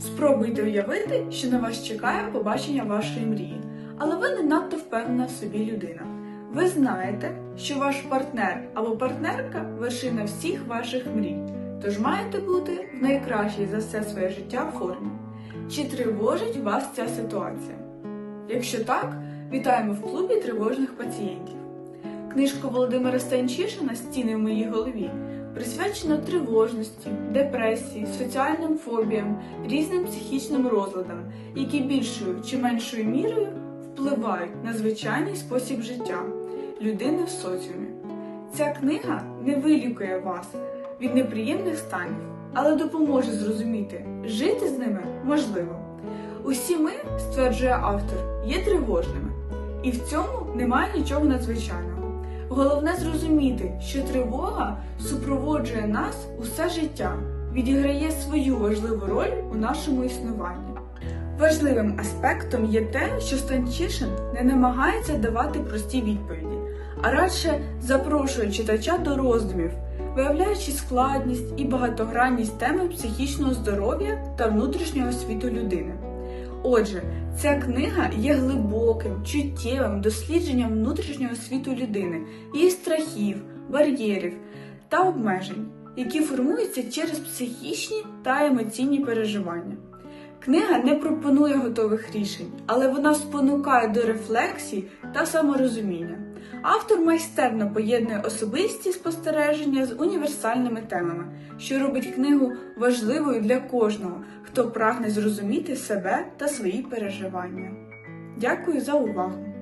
Спробуйте уявити, що на вас чекає побачення вашої мрії, але ви не надто впевнена в собі людина. Ви знаєте, що ваш партнер або партнерка вершина всіх ваших мрій, тож маєте бути в найкращій за все своє життя формі. Чи тривожить вас ця ситуація? Якщо так, вітаємо в клубі тривожних пацієнтів. Книжка Володимира Станчишина Стіни в моїй голові присвячена тривожності, депресії, соціальним фобіям, різним психічним розладам, які більшою чи меншою мірою впливають на звичайний спосіб життя людини в соціумі. Ця книга не вилікує вас від неприємних станів, але допоможе зрозуміти, жити з ними можливо. Усі ми, стверджує автор, є тривожними, і в цьому немає нічого надзвичайного. Головне зрозуміти, що тривога супроводжує нас усе життя, відіграє свою важливу роль у нашому існуванні. Важливим аспектом є те, що Станчишин не намагається давати прості відповіді, а радше запрошує читача до роздумів, виявляючи складність і багатогранність теми психічного здоров'я та внутрішнього світу людини. Отже, ця книга є глибоким, чуттєвим дослідженням внутрішнього світу людини, її страхів, бар'єрів та обмежень, які формуються через психічні та емоційні переживання. Книга не пропонує готових рішень, але вона спонукає до рефлексій та саморозуміння. Автор майстерно поєднує особисті спостереження з універсальними темами, що робить книгу важливою для кожного, хто прагне зрозуміти себе та свої переживання. Дякую за увагу!